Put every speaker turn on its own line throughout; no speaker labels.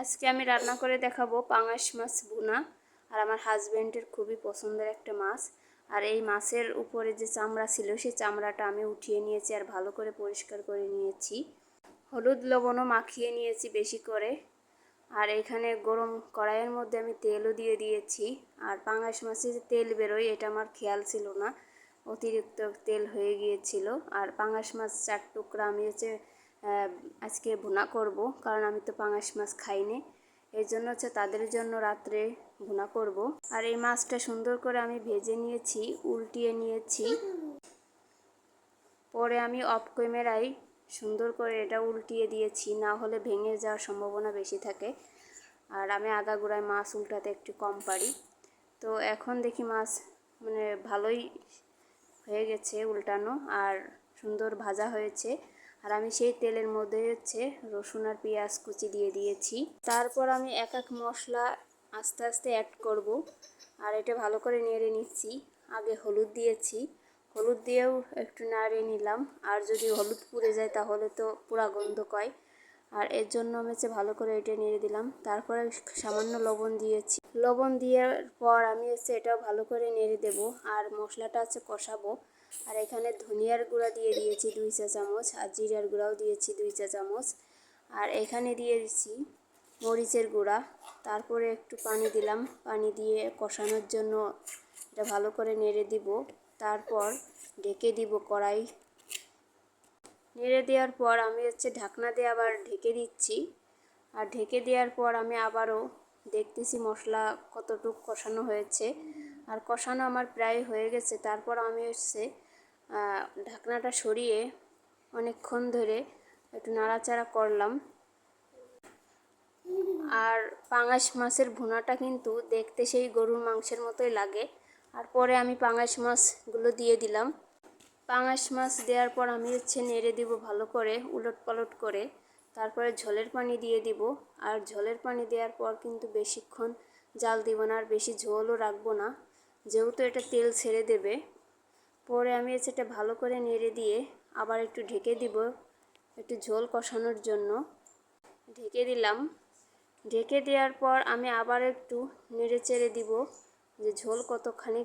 আজকে আমি রান্না করে দেখাবো পাঙাশ মাছ ভুনা। আর আমার হাজব্যান্ডের খুবই পছন্দের একটা মাছ। আর এই মাছের উপরে যে চামড়া ছিল, সেই চামড়াটা আমি উঠিয়ে নিয়েছি আর ভালো করে পরিষ্কার করে নিয়েছি। হলুদ লবণও মাখিয়ে নিয়েছি বেশি করে। আর এখানে গরম কড়াইয়ের মধ্যে আমি তেলও দিয়ে দিয়েছি। আর পাঙাশ মাছে যে তেল বেরোয়, এটা আমার খেয়াল ছিল না। অতিরিক্ত তেল হয়ে গিয়েছিল। আর পাঙাশ মাছ চার টুকরা, আমি হচ্ছে আজকে ভুনা করব, কারণ আমি তো পাঙাশ মাছ খাই খাইনি। এই জন্য হচ্ছে তাদের জন্য রাত্রে ভুনা করব। আর এই মাছটা সুন্দর করে আমি ভেজে নিয়েছি, উল্টিয়ে নিয়েছি। পরে আমি অফ সুন্দর করে এটা উল্টিয়ে দিয়েছি, না হলে ভেঙে যাওয়ার সম্ভাবনা বেশি থাকে। আর আমি আগাগোড়ায় মাছ উল্টাতে একটু কম পারি। তো এখন দেখি মাছ মানে ভালোই হয়ে গেছে উল্টানো, আর সুন্দর ভাজা হয়েছে। আর আমি সেই তেলের মধ্যে হচ্ছে রসুন আর পেঁয়াজ কুচি দিয়ে দিয়েছি। তারপর আমি এক এক মশলা আস্তে আস্তে অ্যাড করব। আর এটা ভালো করে নেড়ে নিচ্ছি। আগে হলুদ দিয়েছি। হলুদ দিয়েও একটু নাড়িয়ে নিলাম। আর যদি হলুদ পুড়ে যায় তাহলে তো পুরা গন্ধ কয়। আর এর জন্য আমি হচ্ছে ভালো করে এটা নেড়ে দিলাম। তারপরে সামান্য লবণ দিয়েছি। লবণ দেওয়ার পর আমি হচ্ছে এটাও ভালো করে নেড়ে দেব। আর মশলাটা হচ্ছে কষাবো। আর এখানে ধনিয়ার গুঁড়া দিয়ে দিয়েছি দুই চা চামচ, আর জিরার গুঁড়াও দিয়েছি দুই চা চামচ। আর এখানে দিয়ে দিচ্ছি মরিচের গুঁড়া। তারপরে একটু পানি দিলাম। পানি দিয়ে কষানোর জন্য এটা ভালো করে নেড়ে দিব। তারপর ঢেকে দিব কড়াই। নেড়ে দেওয়ার পর আমি হচ্ছে ঢাকনা দিয়ে আবার ঢেকে দিচ্ছি। আর ঢেকে দেওয়ার পর আমি আবারও দেখতেছি মশলা কতটুক কষানো হয়েছে। আর কষানো আমার প্রায় হয়ে গেছে। তারপর আমি হচ্ছে ঢাকনাটা সরিয়ে অনেকক্ষণ ধরে একটু নাড়াচাড়া করলাম। আর পাঙাশ মাছের ভুনাটা কিন্তু দেখতে সেই গরুর মাংসের মতোই লাগে। আর পরে আমি পাঙাশ মাছগুলো দিয়ে দিলাম। পাঙাশ মাছ দেওয়ার পর আমি হচ্ছে নেড়ে দিব ভালো করে উলট পালট করে। তারপরে ঝোলের পানি দিয়ে দিব। আর ঝোলের পানি দেওয়ার পর কিন্তু বেশিক্ষণ জাল দিব না আর বেশি ঝোলও রাখব না। যেহেতু এটা তেল ছেড়ে দেবে, পরে আমি সেটা ভালো করে নেড়ে দিয়ে আবার একটু ঢেকে দিব একটু ঝোল কষানোর জন্য। ঢেকে দিলাম। ঢেকে দেওয়ার পর আমি আবার একটু নেড়ে চেড়ে দিব যে ঝোল কতখানি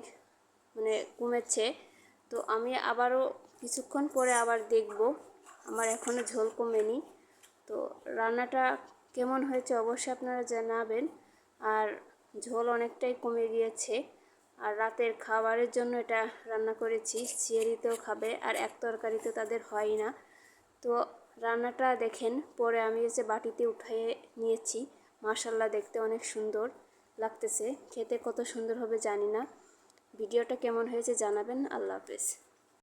মানে কমেছে। তো আমি আবারও কিছুক্ষণ পরে আবার দেখব, আমার এখনও ঝোল কমেনি। তো রান্নাটা কেমন হয়েছে অবশ্যই আপনারা জানাবেন। আর ঝোল অনেকটাই কমে গিয়েছে। আর রাতের খাবারের জন্য এটা রান্না করেছি। চিয়ারিতেও খাবে আর এক তরকারিতে তাদের হয় না। তো রান্নাটা দেখেন, পরে আমি হচ্ছে বাটিতে উঠিয়ে নিয়েছি। মার্শাল্লাহ দেখতে অনেক সুন্দর লাগতেছে। খেতে কত সুন্দর হবে জানি না। ভিডিওটা কেমন হয়েছে জানাবেন। আল্লাহ হাফেজ।